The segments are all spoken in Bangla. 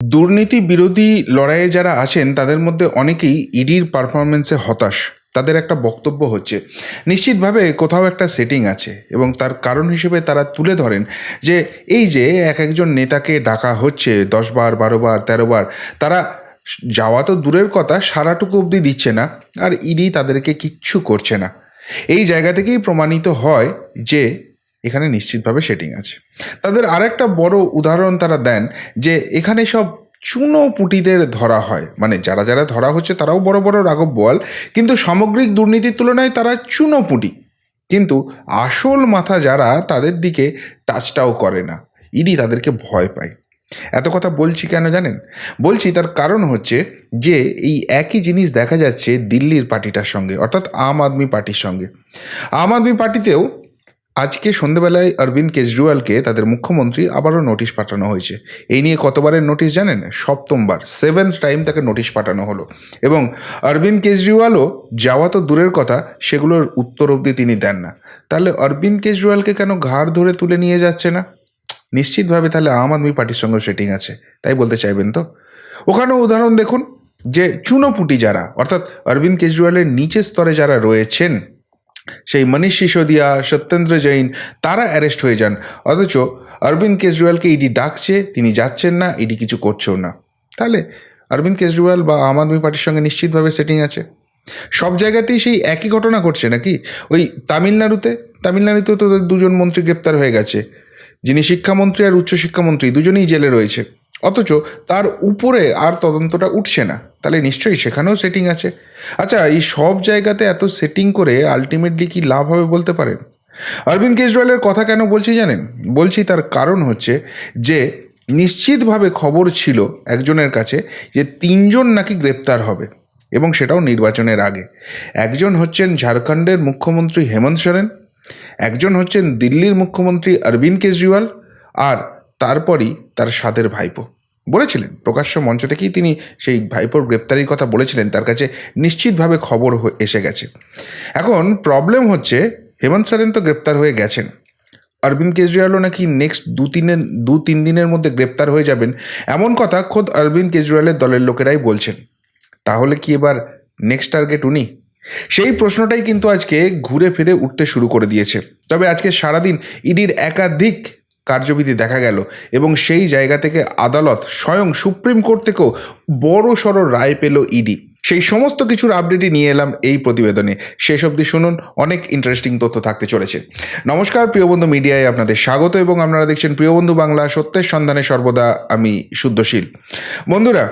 দুর্নীতি বিরোধী লড়াইয়ে যারা আছেন, তাদের মধ্যে অনেকেই ইডির পারফরমেন্সে হতাশ। তাদের একটা বক্তব্য হচ্ছে, নিশ্চিতভাবে কোথাও একটা সেটিং আছে এবং তার কারণ হিসেবে তারা তুলে ধরেন যে, এই যে এক একজন নেতাকে ডাকা হচ্ছে দশ বার, বারো বার, তেরো বার, তারা যাওয়া তো দূরের কথা, সারাটুকু অবধি দিচ্ছে না আর ইডি তাদেরকে কিচ্ছু করছে না। এই জায়গা থেকেই প্রমাণিত হয় যে এখানে নিশ্চিতভাবে সেটিং আছে। তাদের আরেকটা বড় উদাহরণ তারা দেন যে এখানে সব চুনো পুটিদের ধরা হয়। মানে যারা যারা ধরা হচ্ছে তারাও বড় বড় রাঘব বোয়াল, কিন্তু সামগ্রিক দুর্নীতির তুলনায় তারা চুনো পুটি। কিন্তু আসল মাথা যারা তাদের দিকে টাচটাও করে না। ইডি তাদেরকে ভয় পায়। এত কথা বলছি কেন জানেন? বলছি তার কারণ হচ্ছে যে এই একই জিনিস দেখা যাচ্ছে দিল্লির পার্টিটার সঙ্গে, অর্থাৎ আম আদমি পার্টির সঙ্গে। আম আদমি পার্টিতেও আজকে সন্ধেবেলায় অরবিন্দ কেজরিওয়ালকে তাদের মুখ্যমন্ত্রী আবারও নোটিশ পাঠানো হয়েছে। এই নিয়ে কতবারের নোটিশ জানেন? সপ্তমবার। সেভেন্থ টাইম তাকে নোটিশ পাঠানো হলো। এবং অরবিন্দ কেজরিওয়ালও যাওয়া তো দূরের কথা, সেগুলোর উত্তর অবধি তিনি দেন না। তাহলে অরবিন্দ কেজরিওয়ালকে কেন ঘাড় ধরে তুলে নিয়ে যাচ্ছে না? নিশ্চিতভাবে তাহলে আম আদমি পার্টির সঙ্গে সেটিং আছে। তাই বলতে চাইবেন তো? ওখানেও উদাহরণ দেখুন যে চুনোপুটি যারা, অর্থাৎ অরবিন্দ কেজরিওয়ালের নিচের স্তরে যারা রয়েছেন সেই মনীষ সিসোদিয়া সত্যেন্দ্র জৈন, তারা অ্যারেস্ট হয়ে যান। অথচ অরবিন্দ কেজরিওয়ালকে ইডি ডাকছে, তিনি যাচ্ছেন না, ইডি কিছু করছেও না। তাহলে অরবিন্দ কেজরিওয়াল বা আম আদমি পার্টির সঙ্গে নিশ্চিতভাবে সেটিং আছে? সব জায়গাতেই সেই একই ঘটনা ঘটছে নাকি? ওই তামিলনাড়ুতে? তামিলনাড়ুতেও তো দুজন মন্ত্রী গ্রেপ্তার হয়ে গেছে। যিনি শিক্ষামন্ত্রী আর উচ্চশিক্ষামন্ত্রী, দুজনেই জেলে রয়েছে। অথচ তার উপরে আর তদন্তটা উঠছে না। তাহলে নিশ্চয়ই সেখানেও সেটিং আছে। আচ্ছা এই সব জায়গাতে এত সেটিং করে আলটিমেটলি কি লাভ হবে বলতে পারেন? অরবিন্দ কেজরিওয়ালের কথা কেন বলছি জানেন? বলছি তার কারণ হচ্ছে যে, নিশ্চিতভাবে খবর ছিল একজনের কাছে যে তিনজন নাকি গ্রেপ্তার হবে এবং সেটাও নির্বাচনের আগে। একজন হচ্ছেন ঝাড়খণ্ডের মুখ্যমন্ত্রী হেমন্ত সোরেন, একজন হচ্ছেন দিল্লির মুখ্যমন্ত্রী অরবিন্দ কেজরিওয়াল আর তারপরই তার সাদের ভাইপো। বলেছিলেন। প্রকাশ্য মঞ্চ থেকেই তিনি সেই ভাইপোর গ্রেপ্তারির কথা বলেছিলেন। তার কাছে নিশ্চিতভাবে খবর এসে গেছে। এখন প্রবলেম হচ্ছে, হেমন্ত সোরেন তো গ্রেপ্তার হয়ে গেছেন। অরবিন্দ কেজরিওয়ালও নাকি নেক্সট দু তিনের দু তিন দিনের মধ্যে গ্রেপ্তার হয়ে যাবেন। এমন কথা খোদ অরবিন্দ কেজরিওয়ালের দলের লোকেরাই বলছেন। তাহলে কি এবার নেক্সট টার্গেট উনি? সেই প্রশ্নটাই কিন্তু আজকে ঘুরে ফিরে উঠতে শুরু করে দিয়েছে। তবে আজকে সারাদিন ইডির একাধিক কার্যবিধি দেখা গেল এবং সেই জায়গা থেকে আদালত স্বয়ং সুপ্রিম কোর্ট থেকেও বড় সড়ো রায় পেল ইডি। সেই সমস্ত কিছুর আপডেটই নিয়ে এলাম এই প্রতিবেদনে। শেষ অবধি শুনুন, অনেক ইন্টারেস্টিং তথ্য থাকতে চলেছে। নমস্কার প্রিয়বন্ধু মিডিয়ায় আপনাদের স্বাগত এবং আপনারা দেখছেন প্রিয়বন্ধু বাংলা, সত্যের সন্ধানে সর্বদা আমি শুদ্ধশীল। বন্ধুরা,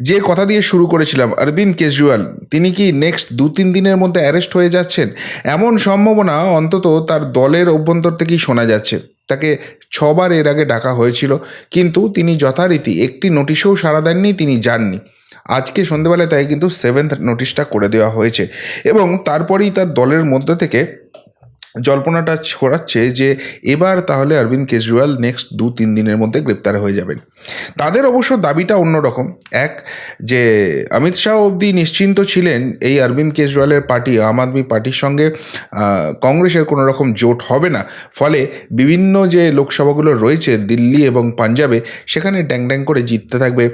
যে কথা দিয়ে শুরু করেছিলাম, অরবিন্দ কেজরিওয়াল, তিনি কি নেক্সট দু তিন দিনের মধ্যে অ্যারেস্ট হয়ে যাচ্ছেন? এমন সম্ভাবনা অন্তত তার দলের অভ্যন্তর থেকেই শোনা যাচ্ছে। তাকে ছবার এর আগে ডাকা হয়েছিল। কিন্তু তিনি যথারীতি একটি নোটিশেও সাড়া দেননি, তিনি যাননি। আজকে সন্ধেবেলায় তাই কিন্তু সেভেন্থ নোটিশটা করে দেওয়া হয়েছে। এবং তারপরেই তার দলের মধ্যে থেকে জল্পনাটা ছড়াচ্ছে যে, এবার তাহলে অরবিন্দ কেজরিওয়াল নেক্সট দু তিন দিনের মধ্যে গ্রেপ্তার হয়ে যাবেন। তাদের অবশ্য দাবিটা অন্যরকম। এক, যে অমিত শাহ অবধি নিশ্চিন্ত ছিলেন এই অরবিন্দ কেজরিওয়ালের পার্টি, আম আদমি পার্টির সঙ্গে কংগ্রেসের কোনো রকম জোট হবে না। ফলে বিভিন্ন যে লোকসভাগুলো রয়েছে, দিল্লি এবং পাঞ্জাবে, সেখানে ড্যাং ড্যাং করে জিততে থাকবে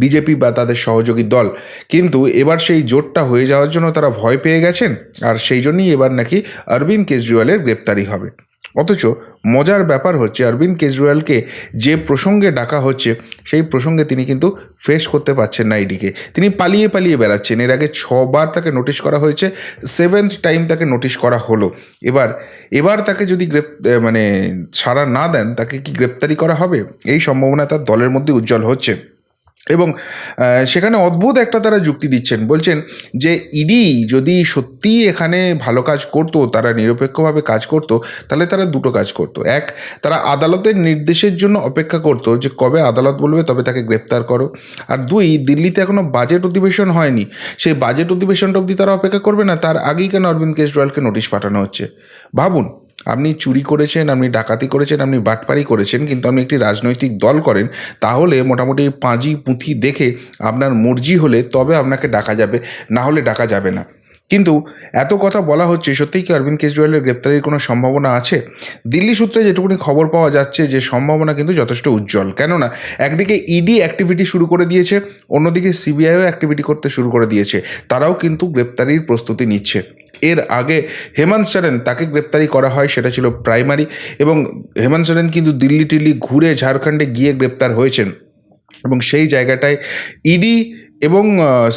বিজেপি বা তাদের সহযোগী দল। কিন্তু এবার সেই জোটটা হয়ে যাওয়ার জন্য তারা ভয় পেয়ে গেছেন, আর সেই জন্যই এবার নাকি অরবিন্দ কেজরিওয়ালের গ্রেপ্তারি হবে। অথচ মজার ব্যাপার হচ্ছে অরবিন্দ কেজরিওয়ালকে যে প্রসঙ্গে ডাকা হচ্ছে, সেই প্রসঙ্গে তিনি কিন্তু ফেস করতে পারছেন না ইডিকে তিনি পালিয়ে পালিয়ে বেড়াচ্ছেন। এর আগে ছবার তাকে নোটিশ করা হয়েছে, সেভেন্থ টাইম তাকে নোটিশ করা হলো। এবার এবার তাকে যদি গ্রেপ মানে ছাড়া না দেন, তাকে কি গ্রেপ্তারি করা হবে? এই সম্ভাবনা তার দলের মধ্যে উজ্জ্বল হচ্ছে। এবং সেখানে অদ্ভুত একটা তারা যুক্তি দিচ্ছেন। বলছেন যে, ইডি যদি সত্যিই এখানে ভালো কাজ করতো, তারা নিরপেক্ষভাবে কাজ করতো, তাহলে তারা দুটো কাজ করতো। এক, তারা আদালতের নির্দেশের জন্য অপেক্ষা করতো যে, কবে আদালত বলবে তবে তাকে গ্রেপ্তার করো। আর দুই, দিল্লিতে এখনও বাজেট অধিবেশন হয়নি। সেই বাজেট অধিবেশনটা অবধি তারা অপেক্ষা করবে না, তার আগেই কেন অরবিন্দ কেজরিওয়ালকে নোটিশ পাঠানো হচ্ছে? ভাবুন আপনি চুরি করেছেন, আপনি ডাকাতি করেছেন, আপনি বাটপারি করেছেন, কিন্তু আপনি একটি রাজনৈতিক দল করেন, তাহলে মোটামুটি পাঁজি পুঁথি দেখে আপনার মর্জি হলে তবে আপনাকে ডাকা যাবে, না হলে ডাকা যাবে না। কিন্তু এত কথা বলা হচ্ছে, সত্যিই কি অরবিন্দ কেজরিওয়ালের গ্রেপ্তারির কোনো সম্ভাবনা আছে? দিল্লি সূত্রে যেটুকুনি খবর পাওয়া যাচ্ছে যে সম্ভাবনা কিন্তু যথেষ্ট উজ্জ্বল, কেননা একদিকে ইডি অ্যাক্টিভিটি শুরু করে দিয়েছে, অন্যদিকে সিবিআইও অ্যাক্টিভিটি করতে শুরু করে দিয়েছে, তারাও কিন্তু গ্রেপ্তারির প্রস্তুতি নিচ্ছে। এর আগে হেমন্ত সোরেন তাকে গ্রেপ্তারি করা হয়, সেটা ছিল প্রাইমারি এবং হেমন্ত সোরেন কিন্তু দিল্লি টিল্লি ঘুরে ঝাড়খণ্ডে গিয়ে গ্রেপ্তার হয়েছেন এবং সেই জায়গাটায় ইডি এবং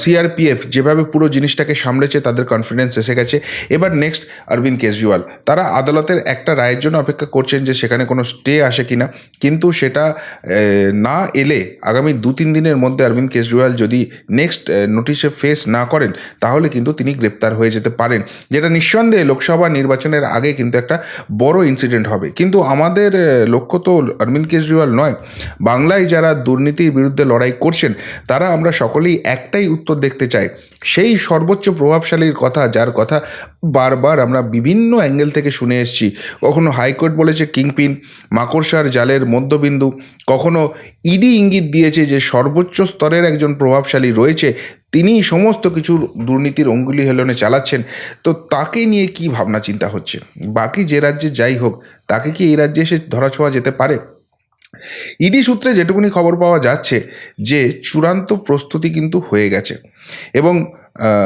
সিআরপিএফ যেভাবে পুরো জিনিসটাকে সামলেছে, তাদের কনফিডেন্স এসে গেছে। এবার নেক্সট অরবিন্দ কেজরিওয়াল তারা আদালতের একটা রায়ের জন্য অপেক্ষা করছেন যে সেখানে কোনো স্টে আসে কিনা। কিন্তু সেটা না এলে আগামী দু তিন দিনের মধ্যে অরবিন্দ কেজরিওয়াল যদি নেক্সট নোটিশে ফেস না করেন, তাহলে কিন্তু তিনি গ্রেপ্তার হয়ে যেতে পারেন। যেটা নিঃসন্দেহে লোকসভা নির্বাচনের আগে কিন্তু একটা বড় ইনসিডেন্ট হবে। কিন্তু আমাদের লক্ষ্য তো অরবিন্দ কেজরিওয়াল নয়। বাংলায় যারা দুর্নীতির বিরুদ্ধে লড়াই করছেন, তারা আমরা সকলেই একটাই উত্তর দেখতে চায় সেই সর্বোচ্চ প্রভাবশালীর কথা, যার কথা বারবার আমরা বিভিন্ন অ্যাঙ্গেল থেকে শুনে এসেছি। কখনো হাইকোর্ট বলেছে কিংপিন, মাকড়সার জালের মধ্যবিন্দু, কখনো ইডি ইঙ্গিত দিয়েছে যে সর্বোচ্চ স্তরের একজন প্রভাবশালী রয়েছে, তিনি সমস্ত কিছুর দুর্নীতির অঙ্গুলি হেলনে চালাচ্ছেন। তো তাকে নিয়ে কি ভাবনা চিন্তা হচ্ছে? বাকি যে রাজ্যে যাই হোক, তাকে কি এই রাজ্যে এসে ধরা ছোঁয়া যেতে পারে? ইডি সূত্রে যেটুকুনি খবর পাওয়া যাচ্ছে যে চূড়ান্ত প্রস্তুতি কিন্তু হয়ে গেছে। এবং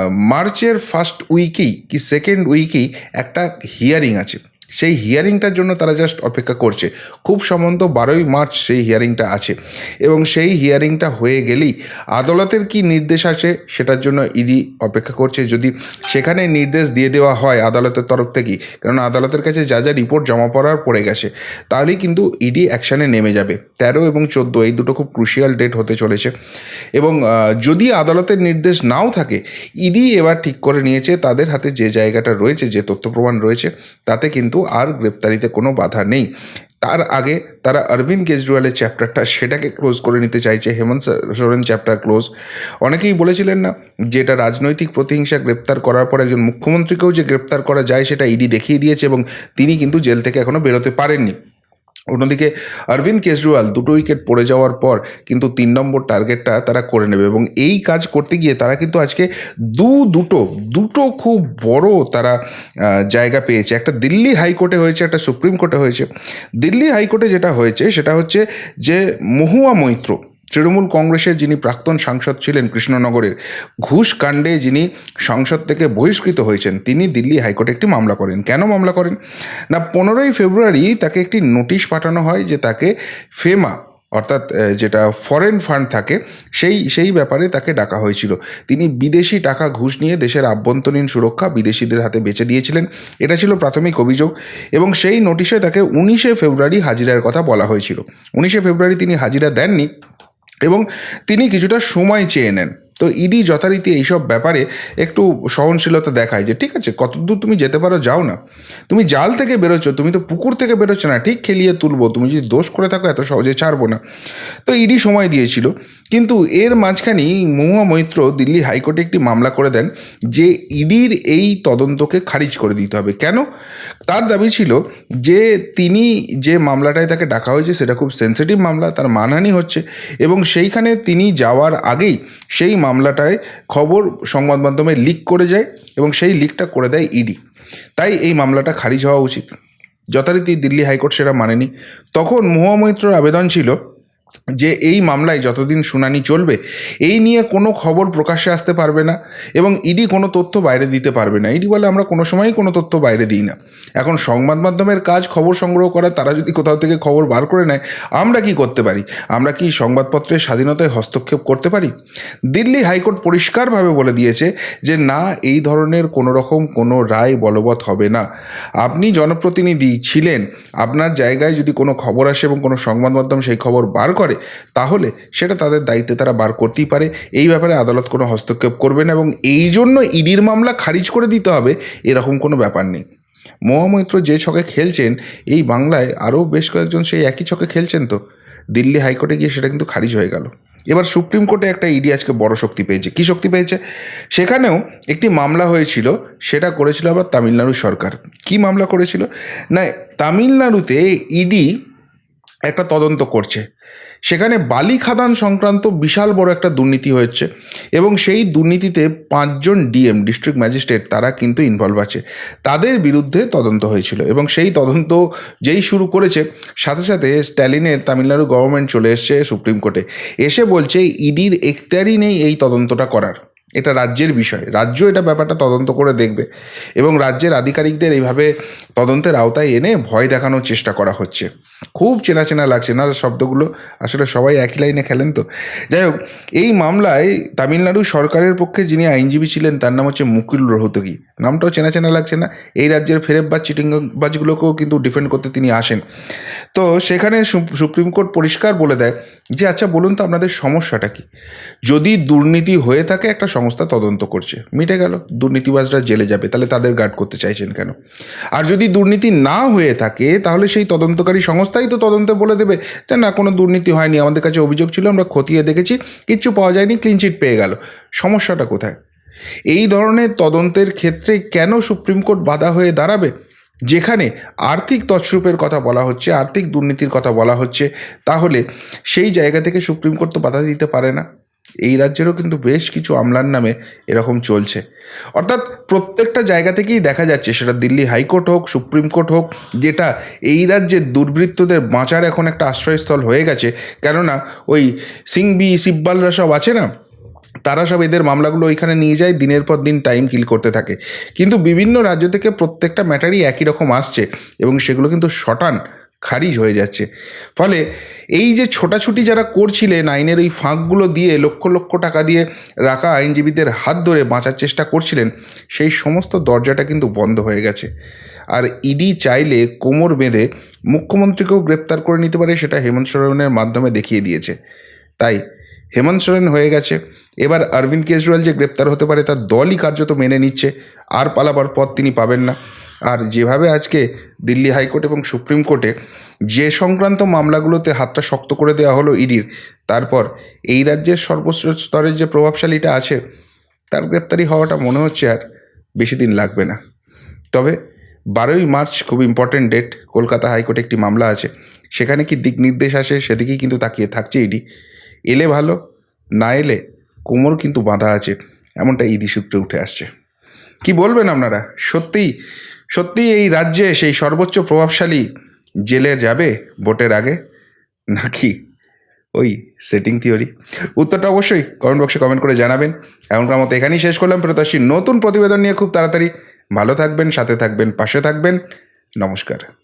মার্চের ফার্স্ট উইকেই কি সেকেন্ড উইকেই একটা হিয়ারিং আছে। সেই হিয়ারিংটার জন্য তারা জাস্ট অপেক্ষা করছে। খুব সম্ভবত বারোই মার্চ সেই হিয়ারিংটা আছে। এবং সেই হিয়ারিংটা হয়ে গেলেই আদালতের কি নির্দেশ আসে সেটার জন্য ইডি অপেক্ষা করছে। যদি সেখানে নির্দেশ দিয়ে দেওয়া হয় আদালতের তরফ থেকেই কারণ আদালতের কাছে যা যা রিপোর্ট জমা পড়ার পড়ে গেছে, তাহলেই কিন্তু ইডি অ্যাকশানে নেমে যাবে। তেরো এবং চোদ্দ এই দুটো খুব ক্রুশিয়াল ডেট হতে চলেছে। এবং যদি আদালতের নির্দেশ নাও থাকে ইডি এবার ঠিক করে নিয়েছে। তাদের হাতে যে জায়গাটা রয়েছে, যে তথ্য প্রমাণ রয়েছে, তাতে কিন্তু আর গ্রেপ্তারিতে কোনো বাধা নেই। তার আগে তারা অরবিন্দ কেজরিওয়ালের চ্যাপ্টারটা সেটাকে ক্লোজ করে নিতে চাইছে, হেমন্ত সোরেন চ্যাপ্টার ক্লোজ। অনেকেই বলেছিলেন না যে এটা রাজনৈতিক প্রতিহিংসা, গ্রেপ্তার করার পর একজন মুখ্যমন্ত্রীকেও যে গ্রেপ্তার করা যায় সেটা ইডি দেখিয়ে দিয়েছে এবং তিনি কিন্তু জেল থেকে এখনও বেরোতে পারেননি। অন্যদিকে অরবিন্দ কেজরিওয়াল দুটো উইকেট পড়ে যাওয়ার পর কিন্তু তিন নম্বর টার্গেটটা তারা করে নেবে এবং এই কাজ করতে গিয়ে তারা কিন্তু আজকে দু দুটো দুটো খুব বড় তারা জায়গা পেয়েছে। একটা দিল্লি হাইকোর্টে হয়েছে, একটা সুপ্রিম কোর্টে হয়েছে। দিল্লি হাইকোর্টে যেটা হয়েছে সেটা হচ্ছে যে মহুয়া মৈত্র তৃণমূল কংগ্রেসের যিনি প্রাক্তন সাংসদ ছিলেন কৃষ্ণনগরের ঘুষ কাণ্ডে যিনি সংসদ থেকে বহিষ্কৃত হয়েছেন, তিনি দিল্লি হাইকোর্টে একটি মামলা করেন। কেন মামলা করেন? না, পনেরোই ফেব্রুয়ারি তাকে একটি নোটিশ পাঠানো হয় যে তাকে ফেমা, অর্থাৎ যেটা ফরেন ফান্ড থাকে, সেই সেই ব্যাপারে তাকে ডাকা হয়েছিল। তিনি বিদেশি টাকা ঘুষ নিয়ে দেশের আভ্যন্তরীণ সুরক্ষা বিদেশিদের হাতে বেচে দিয়েছিলেন। এটা ছিল প্রাথমিক অভিযোগ এবং সেই নোটিশে তাকে উনিশে ফেব্রুয়ারি হাজিরার কথা বলা হয়েছিল। উনিশে ফেব্রুয়ারি তিনি হাজিরা দেননি। এবং তিনি কিছুটা সময় চেয়ে নেন। তো ইডি যথারীতি এইসব ব্যাপারে একটু সহনশীলতা দেখায় যে, ঠিক আছে, কতদূর তুমি যেতে পারো, যাও না। তুমি জাল থেকে বেরোচ্ছ, তুমি তো পুকুর থেকে বেরোচ্ছ না, ঠিক খেলিয়ে তুলবো। তুমি যদি দোষ করে থাকো, এত সহজে ছাড়বো না। তো ইডি সময় দিয়েছিল। কিন্তু এর মাঝখানেই মহুয়া মৈত্র দিল্লি হাইকোর্টে একটি মামলা করে দেন, যে ইডির এই তদন্তকে খারিজ করে দিতে হবে। কেন? তার দাবি ছিল যে, তিনি যে মামলাটায় তাকে ডাকা হয়েছে, সেটা খুব সেন্সিটিভ মামলা, তার মানহানি হচ্ছে। এবং সেইখানে তিনি যাওয়ার আগেই সেই মামলাটায় খবর সংবাদ মাধ্যমে লিক করে যায় এবং সেই লিকটা করে দেয় ইডি। তাই এই মামলাটা খারিজ হওয়া উচিত। যথারীতি দিল্লি হাইকোর্ট সেটা মানেনি। তখন মহুয়া আবেদন ছিল যে এই মামলায় যতদিন শুনানি চলবে, এই নিয়ে কোনো খবর প্রকাশ্যে আসতে পারবে না এবং ইডি কোনো তথ্য বাইরে দিতে পারবে না। ইডি বলে আমরা কোনো সময়ই কোনো তথ্য বাইরে দিই না। এখন সংবাদ মাধ্যমের কাজ খবর সংগ্রহ করা, তারা যদি কোথাও থেকে খবর বার করে নেয়, আমরা কি করতে পারি? আমরা কি সংবাদপত্রের স্বাধীনতায় হস্তক্ষেপ করতে পারি? দিল্লি হাইকোর্ট পরিষ্কারভাবে বলে দিয়েছে যে, না, এই ধরনের কোনো রকম কোনো রায় বলবৎ হবে না। আপনি জনপ্রতিনিধি ছিলেন। আপনার জায়গায় যদি কোনো খবর আসে এবং কোনো সংবাদ মাধ্যম সেই খবর বার করে তাহলে সেটা তাদের দায়িত্বে তারা বার করতেই পারে। এই ব্যাপারে আদালত কোনো হস্তক্ষেপ করবে না এবং এই জন্য ইডির মামলা খারিজ করে দিতে হবে, এরকম কোনো ব্যাপার নেই। মহামৈত্র যে ছকে খেলছেন, এই বাংলায় আরও বেশ কয়েকজন সেই একই ছকে খেলছেন তো। দিল্লি হাইকোর্টে গিয়ে সেটা কিন্তু খারিজ হয়ে গেল। এবার সুপ্রিম কোর্টে একটা ইডি আজকে বড় শক্তি পেয়েছে। কী শক্তি পেয়েছে? সেখানেও একটি মামলা হয়েছিল, সেটা করেছিল আবার তামিলনাড়ু সরকার। কি মামলা করেছিল? না, তামিলনাড়ুতে ইডি একটা তদন্ত করছে। সেখানে বালি খাদান সংক্রান্ত বিশাল বড় একটা দুর্নীতি হয়েছে এবং সেই দুর্নীতিতে পাঁচজন ডিএম, ডিস্ট্রিক্ট ম্যাজিস্ট্রেট, তারা কিন্তু ইনভলভ আছে। তাদের বিরুদ্ধে তদন্ত হয়েছিল এবং সেই তদন্ত যেই শুরু করেছে, সাথে সাথে স্ট্যালিনের তামিলনাড়ু গভর্নমেন্ট চলে এসছে সুপ্রিম কোর্টে। এসে বলছে, ইডির এখতিয়ারই নেই এই তদন্তটা করার। এটা রাজ্যের বিষয়। রাজ্য এটা ব্যাপারটা তদন্ত করে দেখবে। এবং রাজ্যের আধিকারিকদের এইভাবে তদন্তের আওতায় এনে ভয় দেখানোর চেষ্টা করা হচ্ছে। খুব চেনা চেনা লাগছে। না, শব্দগুলো আসলে সবাই একই লাইনে খেলেন তো। যাই হোক, এই মামলায় তামিলনাড়ু সরকারের পক্ষে যিনি আইনজীবী ছিলেন, তার নাম হচ্ছে মুকুল রোহতগি। নামটাও চেনা চেনা লাগছে না। এই রাজ্যের ফেরেব বা চিটিংবাজগুলোকেও কিন্তু ডিফেন্ড করতে তিনি আসেন। তো সেখানে সুপ্রিম কোর্ট পরিষ্কার বলে দেয় যে আচ্ছা বলুন তো আপনাদের সমস্যাটা কি? যদি দুর্নীতি হয়ে থাকে, একটা সংস্থা তদন্ত করছে। মিটে গেল। দুর্নীতিবাজরা জেলে যাবে, তাহলে তাদের গার্ড করতে চাইছেন কেন? আর যদি দুর্নীতি না হয়ে থাকে, তাহলে সেই তদন্তকারী সংস্থাই তো তদন্তে বলে দেবে, যে, না, কোনো দুর্নীতি হয়নি, আমাদের কাছে অভিযোগ ছিল, আমরা খতিয়ে দেখেছি, কিচ্ছু পাওয়া যায়নি ক্লিনচিট পেয়ে গেল। সমস্যাটা কোথায়? এই ধরনের তদন্তের ক্ষেত্রে কেন সুপ্রিম কোর্ট বাধা হয়ে দাঁড়াবে? যেখানে আর্থিক তছরূপের কথা বলা হচ্ছে, আর্থিক দুর্নীতির কথা বলা হচ্ছে, তাহলে সেই জায়গা থেকে সুপ্রিম কোর্ট তো বাধা দিতে পারে না। এই রাজ্যেরও কিন্তু বেশ কিছু আমলার নামে এরকম চলছে। অর্থাৎ প্রত্যেকটা জায়গা থেকেই দেখা যাচ্ছে, সেটা দিল্লি হাইকোর্ট হোক, সুপ্রিম কোর্ট হোক, যেটা এই রাজ্যের দুর্বৃত্তদের বাঁচার এখন একটা আশ্রয়স্থল হয়ে গেছে। কেননা ওই সিংবি সিব্বালরা সব আছে না? তারা সব এদের মামলাগুলো ওইখানে নিয়ে যায়, দিনের পর দিন টাইম কিল করতে থাকে। কিন্তু বিভিন্ন রাজ্য থেকে প্রত্যেকটা ম্যাটারই একই রকম আসছে এবং সেগুলো কিন্তু শটান খারিজ হয়ে যাচ্ছে। ফলে এই যে ছোটাছুটি যারা করছিলেন আইনের ওই ফাঁকগুলো দিয়ে লক্ষ লক্ষ টাকা দিয়ে রাখা আইনজীবীদের হাত ধরে বাঁচার চেষ্টা করছিলেন, সেই সমস্ত দরজাটা কিন্তু বন্ধ হয়ে গেছে। আর ইডি চাইলে কোমর বেঁধে মুখ্যমন্ত্রীকেও গ্রেপ্তার করে নিতে পারে, সেটা হেমন্ত সোরেনের মাধ্যমে দেখিয়ে দিয়েছে। তাই হেমন্ত সোরেন হয়ে গেছে। এবার অরবিন্দ কেজরিওয়াল যে গ্রেপ্তার হতে পারে তার দলই কার্যত মেনে নিচ্ছে, আর পালাবার পথ তিনি পাবেন না। আর যেভাবে আজকে দিল্লি হাইকোর্ট এবং সুপ্রিম কোর্টে যে সংক্রান্ত মামলাগুলোতে হাতটা শক্ত করে দেওয়া হলো ইডির, তারপর এই রাজ্যের সর্বোচ্চ স্তরের যে প্রভাবশালীটা আছে, তার গ্রেপ্তারি হওয়াটা মনে হচ্ছে আর বেশি দিন লাগবে না। তবে বারোই মার্চ খুব ইম্পর্ট্যান্ট ডেট কলকাতা হাইকোর্টে একটি মামলা আছে। সেখানে কি দিক নির্দেশ আসে সেদিকেই কিন্তু তাকিয়ে থাকছে ইডি। এলে ভালো, না এলে কোমর কিন্তু বাঁধা আছে এমনটা ইডি সূত্রে উঠে আসছে। কি বলবেন আপনারা? সত্যিই সত্যিই এই রাজ্যে সেই সর্বোচ্চ প্রভাবশালী জেলে যাবে ভোটের আগে? নাকি ওই সেটিং থিওরি? উত্তরটা অবশ্যই কমেন্ট বক্সে কমেন্ট করে জানাবেন। এমনকার মতো এখানেই শেষ করলাম। প্রত্যাশী নতুন প্রতিবেদন নিয়ে খুব তাড়াতাড়ি ভালো থাকবেন, সাথে থাকবেন, পাশে থাকবেন। নমস্কার।